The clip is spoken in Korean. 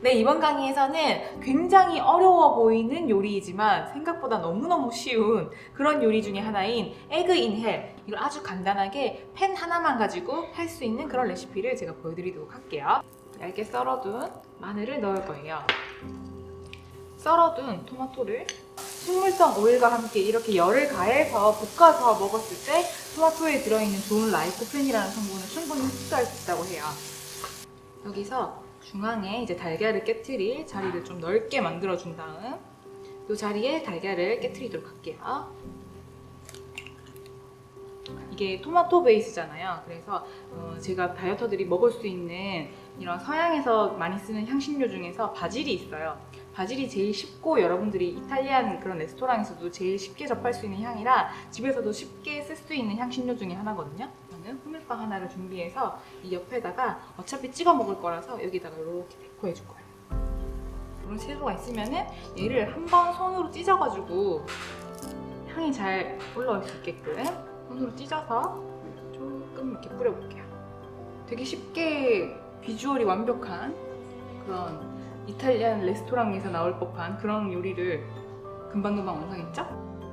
네, 이번 강의에서는 굉장히 어려워 보이는 요리이지만 생각보다 너무너무 쉬운 그런 요리 중에 하나인 에그 인 헬. 이걸 아주 간단하게 팬 하나만 가지고 할 수 있는 그런 레시피를 제가 보여드리도록 할게요. 얇게 썰어둔 마늘을 넣을 거예요. 썰어둔 토마토를 식물성 오일과 함께 이렇게 열을 가해서 볶아서 먹었을 때 토마토에 들어있는 좋은 라이코펜이라는 성분을 충분히 흡수할 수 있다고 해요. 여기서 중앙에 이제 달걀을 깨트릴 자리를 좀 넓게 만들어 준 다음 이 자리에 달걀을 깨트리도록 할게요. 이게 토마토 베이스잖아요. 그래서 어, 제가 다이어터들이 먹을 수 있는 이런 서양에서 많이 쓰는 향신료 중에서 바질이 있어요. 바질이 제일 쉽고 여러분들이 이탈리안 그런 레스토랑에서도 제일 쉽게 접할 수 있는 향이라 집에서도 쉽게 쓸 수 있는 향신료 중에 하나거든요. 저는 호밀빵 하나를 준비해서 이 옆에다가 어차피 찍어 먹을 거라서 여기다가 이렇게 데코해 줄 거예요. 이런 채소가 있으면은 얘를 한번 손으로 찢어가지고 향이 잘 올라올 수 있게끔 손으로 찢어서 조금 이렇게 뿌려볼게요. 되게 쉽게 비주얼이 완벽한 그런 이탈리안 레스토랑에서 나올 법한 그런 요리를 금방금방 완성했죠?